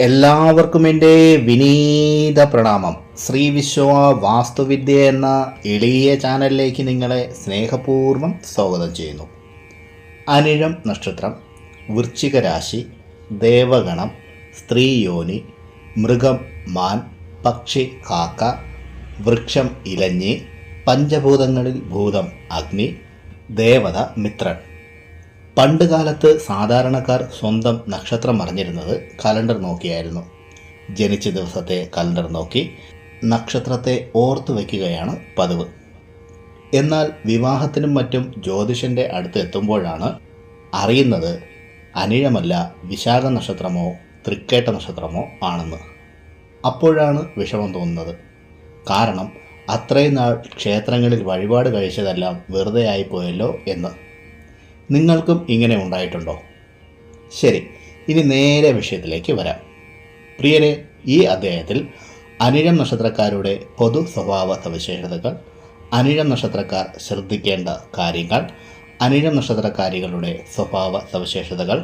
എല്ലാവർക്കും എന്റെ വിനീത പ്രണാമം. ശ്രീ വിശ്വ വാസ്തുവിദ്യ എന്ന എളിയ ചാനലിലേക്ക് നിങ്ങളെ സ്നേഹപൂർവം സ്വാഗതം ചെയ്യുന്നു. അനിഴം നക്ഷത്രം വൃശ്ചിക രാശി ദേവഗണം സ്ത്രീ യോനി മൃഗം മാൻ പക്ഷി കാക്ക വൃക്ഷം ഇലഞ്ഞി പഞ്ചഭൂതങ്ങളിൽ ഭൂതം അഗ്നി ദേവത മിത്രൻ. പണ്ട് കാലത്ത് സാധാരണക്കാർ സ്വന്തം നക്ഷത്രം അറിഞ്ഞിരുന്നത് കലണ്ടർ നോക്കിയായിരുന്നു. ജനിച്ച ദിവസത്തെ കലണ്ടർ നോക്കി നക്ഷത്രത്തെ ഓർത്തു വയ്ക്കുകയാണ് പതിവ്. എന്നാൽ വിവാഹത്തിനും മറ്റും ജ്യോതിഷന്റെ അടുത്ത് എത്തുമ്പോഴാണ് അറിയുന്നത് അനിഴമല്ല വിശാഖ നക്ഷത്രമോ തൃക്കേട്ട നക്ഷത്രമോ ആണെന്ന്. അപ്പോഴാണ് വിഷമം തോന്നുന്നത്. കാരണം അത്രയും നാൾ ക്ഷേത്രങ്ങളിൽ വഴിപാട് കഴിച്ചതെല്ലാം വെറുതെ ആയിപ്പോയല്ലോ എന്ന്. നിങ്ങൾക്കും ഇങ്ങനെ ഉണ്ടായിട്ടുണ്ടോ? ശരി ഇനി നേരെ വിഷയത്തിലേക്ക് വരാം. പ്രിയരെ ഈ അദ്ദേഹത്തിൽ അനിഴം നക്ഷത്രക്കാരുടെ പൊതു സ്വഭാവ സവിശേഷതകൾ അനിഴം നക്ഷത്രക്കാർ ശ്രദ്ധിക്കേണ്ട കാര്യങ്ങൾ അനിഴം നക്ഷത്രക്കാരികളുടെ സ്വഭാവ സവിശേഷതകൾ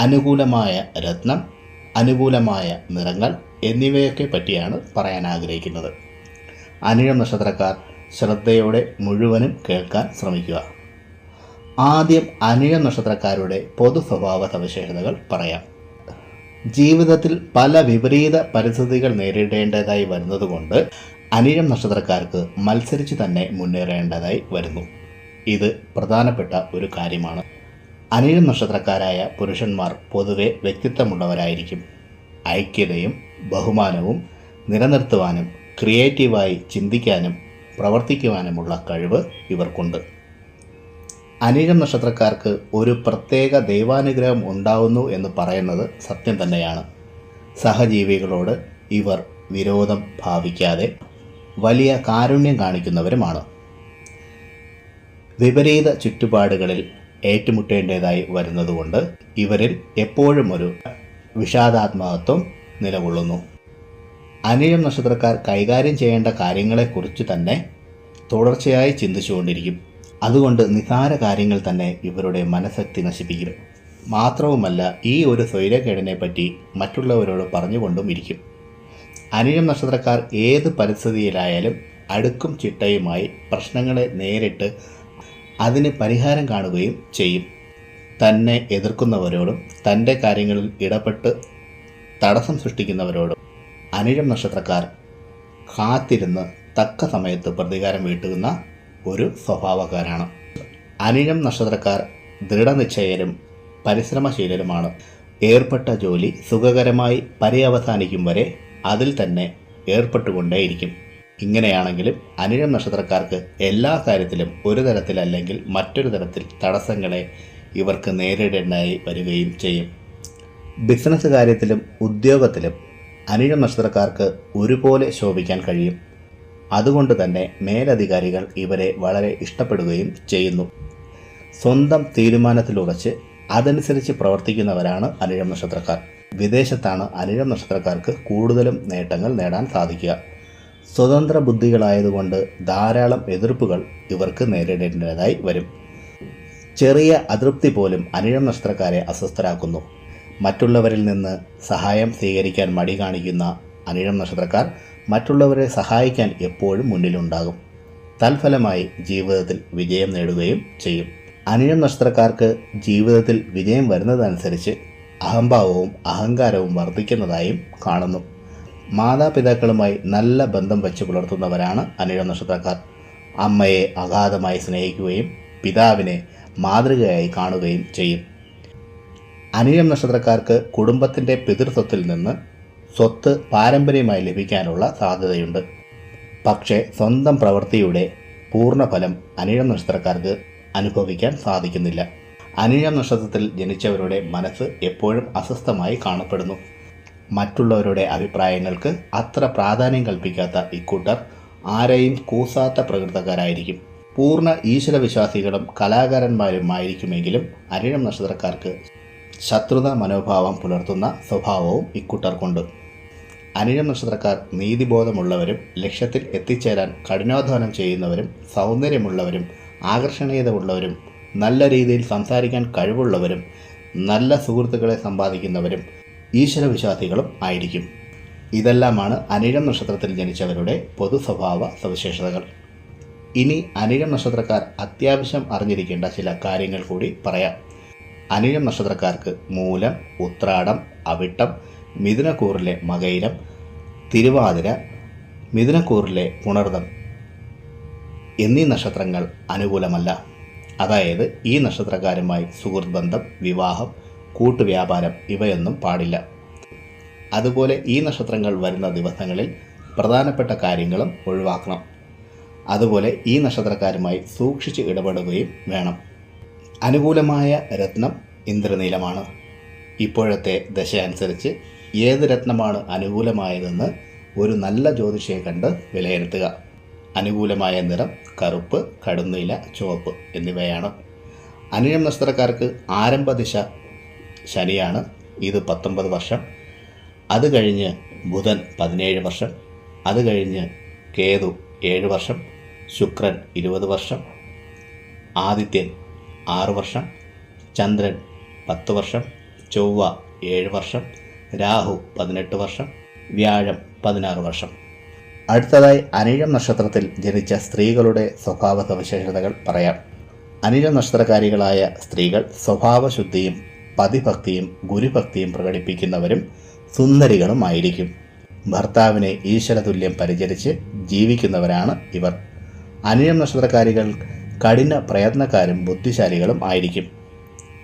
അനുകൂലമായ രത്നം അനുകൂലമായ നിറങ്ങൾ എന്നിവയൊക്കെ പറ്റിയാണ് പറയാൻ ആഗ്രഹിക്കുന്നത്. അനിഴം നക്ഷത്രക്കാർ ശ്രദ്ധയോടെ മുഴുവനും കേൾക്കാൻ ശ്രമിക്കുക. ആദ്യം അനിഴ നക്ഷത്രക്കാരുടെ പൊതു സ്വഭാവ സവിശേഷതകൾ പറയാം. ജീവിതത്തിൽ പല വിപരീത പരിസ്ഥിതികൾ നേരിടേണ്ടതായി വരുന്നതുകൊണ്ട് അനിഴം നക്ഷത്രക്കാർക്ക് മത്സരിച്ച് തന്നെ മുന്നേറേണ്ടതായി വരുന്നു. ഇത് പ്രധാനപ്പെട്ട ഒരു കാര്യമാണ്. അനിഴം നക്ഷത്രക്കാരായ പുരുഷന്മാർ പൊതുവെ വ്യക്തിത്വമുള്ളവരായിരിക്കും. ഐക്യതയും ബഹുമാനവും നിലനിർത്തുവാനും ക്രിയേറ്റീവായി ചിന്തിക്കാനും പ്രവർത്തിക്കുവാനുമുള്ള കഴിവ് ഇവർക്കുണ്ട്. അനിഴം നക്ഷത്രക്കാർക്ക് ഒരു പ്രത്യേക ദൈവാനുഗ്രഹം ഉണ്ടാവുന്നു എന്ന് പറയുന്നത് സത്യം തന്നെയാണ്. സഹജീവികളോട് ഇവർ വിരോധം ഭാവിക്കാതെ വലിയ കാരുണ്യം കാണിക്കുന്നവരുമാണ്. വിപരീത ചുറ്റുപാടുകളിൽ ഏറ്റുമുട്ടേണ്ടതായി വരുന്നതുകൊണ്ട് ഇവരിൽ എപ്പോഴും ഒരു വിഷാദാത്മകത്വം നിലകൊള്ളുന്നു. അനിഴം നക്ഷത്രക്കാർ കൈകാര്യം ചെയ്യേണ്ട കാര്യങ്ങളെക്കുറിച്ച് തന്നെ തുടർച്ചയായി ചിന്തിച്ചുകൊണ്ടിരിക്കും. അതുകൊണ്ട് നിസാര കാര്യങ്ങൾ തന്നെ ഇവരുടെ മനഃശക്തി നശിപ്പിക്കും. മാത്രവുമല്ല ഈ ഒരു സ്വൈര്യക്കേടിനെ പറ്റി മറ്റുള്ളവരോട് പറഞ്ഞുകൊണ്ടും ഇരിക്കും. അനിഴം നക്ഷത്രക്കാർ ഏത് പരിസ്ഥിതിയിലായാലും അടുക്കും ചിട്ടയുമായി പ്രശ്നങ്ങളെ നേരിട്ട് അതിന് പരിഹാരം കാണുകയും ചെയ്യും. തന്നെ എതിർക്കുന്നവരോടും തന്റെ കാര്യങ്ങളിൽ ഇടപെട്ട് തടസ്സം സൃഷ്ടിക്കുന്നവരോടും അനിഴം നക്ഷത്രക്കാർ കാത്തിരുന്ന് തക്ക സമയത്ത് പ്രതികാരം വീട്ടുന്ന ഒരു സ്വഭാവക്കാരാണ്. അനിഴം നക്ഷത്രക്കാർ ദൃഢനിശ്ചയരും പരിശ്രമശീലരുമാണ്. ഏർപ്പെട്ട ജോലി സുഖകരമായി പര്യവസാനിക്കും വരെ അതിൽ തന്നെ ഏർപ്പെട്ടുകൊണ്ടേയിരിക്കും. ഇങ്ങനെയാണെങ്കിലും അനിഴം നക്ഷത്രക്കാർക്ക് എല്ലാ കാര്യത്തിലും ഒരു തരത്തിലല്ലെങ്കിൽ മറ്റൊരു തരത്തിൽ തടസ്സങ്ങളെ ഇവർക്ക് നേരിടേണ്ടതായി വരികയും ചെയ്യും. ബിസിനസ് കാര്യത്തിലും ഉദ്യോഗത്തിലും അനിഴം നക്ഷത്രക്കാർക്ക് ഒരുപോലെ ശോഭിക്കാൻ കഴിയും. അതുകൊണ്ട് തന്നെ മേലധികാരികൾ ഇവരെ വളരെ ഇഷ്ടപ്പെടുകയും ചെയ്യുന്നു. സ്വന്തം തീരുമാനത്തിലുറച്ച് അതനുസരിച്ച് പ്രവർത്തിക്കുന്നവരാണ് അനിഴം നക്ഷത്രക്കാർ. വിദേശത്താണ് അനിഴം നക്ഷത്രക്കാർക്ക് കൂടുതലും നേട്ടങ്ങൾ നേടാൻ സാധിക്കുക. സ്വതന്ത്ര ബുദ്ധികളായതുകൊണ്ട് ധാരാളം എതിർപ്പുകൾ ഇവർക്ക് നേരിടേണ്ടതായി വരും. ചെറിയ അതൃപ്തി പോലും അനിഴം നക്ഷത്രക്കാരെ അസ്വസ്ഥരാക്കുന്നു. മറ്റുള്ളവരിൽ നിന്ന് സഹായം സ്വീകരിക്കാൻ മടി കാണിക്കുന്ന അനിഴം നക്ഷത്രക്കാർ മറ്റുള്ളവരെ സഹായിക്കാൻ എപ്പോഴും മുന്നിലുണ്ടാകും. തൽഫലമായി ജീവിതത്തിൽ വിജയം നേടുകയും ചെയ്യും. അനിഴം നക്ഷത്രക്കാർക്ക് ജീവിതത്തിൽ വിജയം വരുന്നതനുസരിച്ച് അഹംഭാവവും അഹങ്കാരവും വർദ്ധിക്കുന്നതായും കാണുന്നു. മാതാപിതാക്കളുമായി നല്ല ബന്ധം വെച്ച് പുലർത്തുന്നവരാണ് അനിഴം നക്ഷത്രക്കാർ. അമ്മയെ അഗാധമായി സ്നേഹിക്കുകയും പിതാവിനെ മാതൃകയായി കാണുകയും ചെയ്യും. അനിഴം നക്ഷത്രക്കാർക്ക് കുടുംബത്തിന്റെ പിതൃത്വത്തിൽ നിന്ന് സ്വത്ത് പാരമ്പര്യമായി ലഭിക്കാനുള്ള സാധ്യതയുണ്ട്. പക്ഷേ സ്വന്തം പ്രവൃത്തിയുടെ പൂർണഫലം അനിഴം നക്ഷത്രക്കാർക്ക് അനുഭവിക്കാൻ സാധിക്കുന്നില്ല. അനിഴം നക്ഷത്രത്തിൽ ജനിച്ചവരുടെ മനസ്സ് എപ്പോഴും അസ്വസ്ഥമായി കാണപ്പെടുന്നു. മറ്റുള്ളവരുടെ അഭിപ്രായങ്ങൾക്ക് അത്ര പ്രാധാന്യം കൽപ്പിക്കാത്ത ഇക്കൂട്ടർ ആരെയും കൂസാത്ത പ്രകൃതക്കാരായിരിക്കും. പൂർണ ഈശ്വരവിശ്വാസികളും കലാകാരന്മാരുമായിരിക്കുമെങ്കിലും അനിഴം നക്ഷത്രക്കാർക്ക് ശത്രുത മനോഭാവം പുലർത്തുന്ന സ്വഭാവവും ഇക്കൂട്ടർക്കുണ്ട്. അനിഴം നക്ഷത്രക്കാർ നീതിബോധമുള്ളവരും ലക്ഷ്യത്തിൽ എത്തിച്ചേരാൻ കഠിനാധ്വാനം ചെയ്യുന്നവരും സൗന്ദര്യമുള്ളവരും ആകർഷണീയത ഉള്ളവരും നല്ല രീതിയിൽ സംസാരിക്കാൻ കഴിവുള്ളവരും നല്ല സുഹൃത്തുക്കളെ സമ്പാദിക്കുന്നവരും ഈശ്വരവിശ്വാസികളും ആയിരിക്കും. ഇതെല്ലാമാണ് അനിഴം നക്ഷത്രത്തിൽ ജനിച്ചവരുടെ പൊതു സ്വഭാവ സവിശേഷതകൾ. ഇനി അനിഴം നക്ഷത്രക്കാർ അത്യാവശ്യം അറിഞ്ഞിരിക്കേണ്ട ചില കാര്യങ്ങൾ കൂടി പറയാം. അനിഴം നക്ഷത്രക്കാർക്ക് മൂലം ഉത്രാടം അവിട്ടം മിഥുനക്കൂറിലെ മകയിലം തിരുവാതിര മിഥുനക്കൂറിലെ പുണർദം എന്നീ നക്ഷത്രങ്ങൾ അനുകൂലമല്ല. അതായത് ഈ നക്ഷത്രക്കാരുമായി സുഹൃത്ത് ബന്ധം വിവാഹം കൂട്ടുവ്യാപാരം ഇവയൊന്നും പാടില്ല. അതുപോലെ ഈ നക്ഷത്രങ്ങൾ വരുന്ന ദിവസങ്ങളിൽ പ്രധാനപ്പെട്ട കാര്യങ്ങളും ഒഴിവാക്കണം. അതുപോലെ ഈ നക്ഷത്രക്കാരുമായി സൂക്ഷിച്ച് ഇടപെടുകയും വേണം. അനുകൂലമായ രത്നം ഇന്ദ്രനീലമാണ്. ഇപ്പോഴത്തെ ദശ അനുസരിച്ച് ഏത് രത്നമാണ് അനുകൂലമായതെന്ന് ഒരു നല്ല ജ്യോതിഷയെ കണ്ട് വിലയിരുത്തുക. അനുകൂലമായ നിറം കറുപ്പ് കടുന്നില ചുവപ്പ് എന്നിവയാണ്. അനിഴം നക്ഷത്രക്കാർക്ക് ആരംഭ ദിശ ശനിയാണ്. ഇത് പത്തൊമ്പത് വർഷം. അത് കഴിഞ്ഞ് ബുധൻ പതിനേഴ് വർഷം. അത് കഴിഞ്ഞ് കേതു ഏഴ് വർഷം. ശുക്രൻ ഇരുപത് വർഷം. ആദിത്യൻ ആറ് വർഷം. ചന്ദ്രൻ പത്ത് വർഷം. ചൊവ്വ ഏഴ് വർഷം. രാഹു പതിനെട്ട് വർഷം വ്യാഴം പതിനാറ് വർഷം. അടുത്തതായി അനിഴം നക്ഷത്രത്തിൽ ജനിച്ച സ്ത്രീകളുടെ സ്വഭാവ സവിശേഷതകൾ പറയാം. അനിഴം നക്ഷത്രകാരികളായ സ്ത്രീകൾ സ്വഭാവശുദ്ധിയും പതിഭക്തിയും ഗുരുഭക്തിയും പ്രകടിപ്പിക്കുന്നവരും സുന്ദരികളുമായിരിക്കും. ഭർത്താവിനെ ഈശ്വരതുല്യം പരിചരിച്ച് ജീവിക്കുന്നവരാണ് ഇവർ. അനിഴം നക്ഷത്രക്കാരികൾ കഠിന പ്രയത്നക്കാരും ബുദ്ധിശാലികളും ആയിരിക്കും.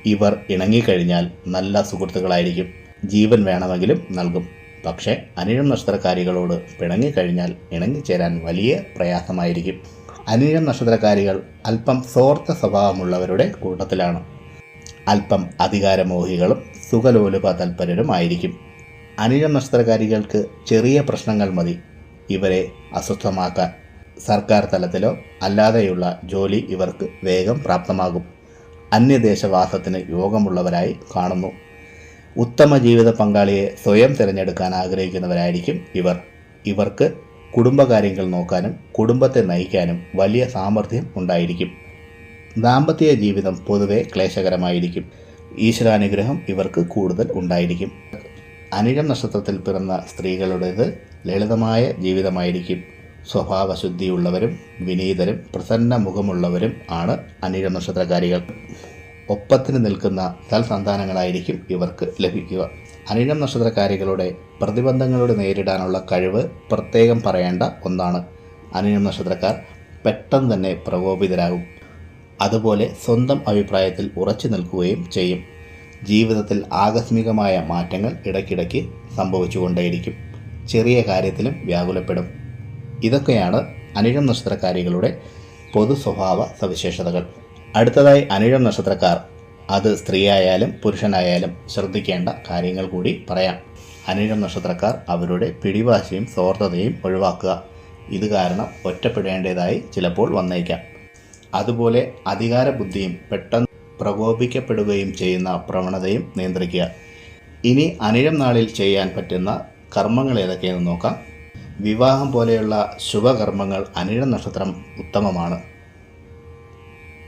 ഇവർ ഇണങ്ങിക്കഴിഞ്ഞാൽ നല്ല സുഹൃത്തുക്കളായിരിക്കും. ജീവൻ വേണമെങ്കിലും നൽകും. പക്ഷേ അനിഴം നക്ഷത്രക്കാരികളോട് പിണങ്ങിക്കഴിഞ്ഞാൽ ഇണങ്ങിച്ചേരാൻ വലിയ പ്രയാസമായിരിക്കും. അനിഴം നക്ഷത്രക്കാരികൾ അല്പം സ്വാർത്ഥ സ്വഭാവമുള്ളവരുടെ കൂട്ടത്തിലാണ്. അല്പം അധികാരമോഹികളും സുഖലോലുപ തൽപരരുമായിരിക്കും. അനിഴം നക്ഷത്രക്കാരികൾക്ക് ചെറിയ പ്രശ്നങ്ങൾ മതി. ഇവരെ അസ്വസ്ഥമാക്കാൻ സർക്കാർ തലത്തിലോ അല്ലാതെയുള്ള ജോലി ഇവർക്ക് വേഗം പ്രാപ്തമാകും. അന്യദേശവാസത്തിന് യോഗമുള്ളവരായി കാണുന്നു. ഉത്തമ ജീവിത പങ്കാളിയെ സ്വയം തിരഞ്ഞെടുക്കാൻ ആഗ്രഹിക്കുന്നവരായിരിക്കും ഇവർ. ഇവർക്ക് കുടുംബകാര്യങ്ങൾ നോക്കാനും കുടുംബത്തെ നയിക്കാനും വലിയ സാമർഥ്യം ഉണ്ടായിരിക്കും. ദാമ്പത്യ ജീവിതം പൊതുവെ ക്ലേശകരമായിരിക്കും. ഈശ്വരാനുഗ്രഹം ഇവർക്ക് കൂടുതൽ ഉണ്ടായിരിക്കും. അനിഴം നക്ഷത്രത്തിൽ പിറന്ന സ്ത്രീകളുടേത് ലളിതമായ ജീവിതമായിരിക്കും. സ്വഭാവശുദ്ധിയുള്ളവരും വിനീതരും പ്രസന്ന മുഖമുള്ളവരും ആണ് അനിഴം നക്ഷത്രകാരികൾ. ഒപ്പത്തിന് നിൽക്കുന്ന സൽസന്താനങ്ങളായിരിക്കും ഇവർക്ക് ലഭിക്കുക. അനിഴം നക്ഷത്രക്കാരികളുടെ പ്രതിബന്ധങ്ങളോട് നേരിടാനുള്ള കഴിവ് പ്രത്യേകം പറയേണ്ട ഒന്നാണ്. അനിഴം നക്ഷത്രക്കാർ പെട്ടെന്ന് തന്നെ പ്രകോപിതരാകും. അതുപോലെ സ്വന്തം അഭിപ്രായത്തിൽ ഉറച്ചു നിൽക്കുകയും ചെയ്യും. ജീവിതത്തിൽ ആകസ്മികമായ മാറ്റങ്ങൾ ഇടയ്ക്കിടയ്ക്ക് സംഭവിച്ചുകൊണ്ടേയിരിക്കും. ചെറിയ കാര്യത്തിലും വ്യാകുലപ്പെടും. ഇതൊക്കെയാണ് അനിഴം നക്ഷത്രക്കാരികളുടെ പൊതു സ്വഭാവ സവിശേഷതകൾ. അടുത്തതായി അനിഴം നക്ഷത്രക്കാർ. അത് സ്ത്രീയായാലും പുരുഷനായാലും ശ്രദ്ധിക്കേണ്ട കാര്യങ്ങൾ കൂടി പറയാം. അനിഴം നക്ഷത്രക്കാർ അവരുടെ പിടിവാശിയും സ്വാർത്ഥതയും ഒഴിവാക്കുക. ഇത് കാരണം ഒറ്റപ്പെടേണ്ടതായി ചിലപ്പോൾ വന്നേക്കാം. അതുപോലെ അധികാര ബുദ്ധിയും പെട്ടെന്ന് പ്രകോപിക്കപ്പെടുകയും ചെയ്യുന്ന പ്രവണതയും നിയന്ത്രിക്കുക. ഇനി അനിഴം നാളിൽ ചെയ്യാൻ പറ്റുന്ന കർമ്മങ്ങൾ ഏതൊക്കെയെന്ന് നോക്കാം. വിവാഹം പോലെയുള്ള ശുഭകർമ്മങ്ങൾ അനിഴം നക്ഷത്രം ഉത്തമമാണ്.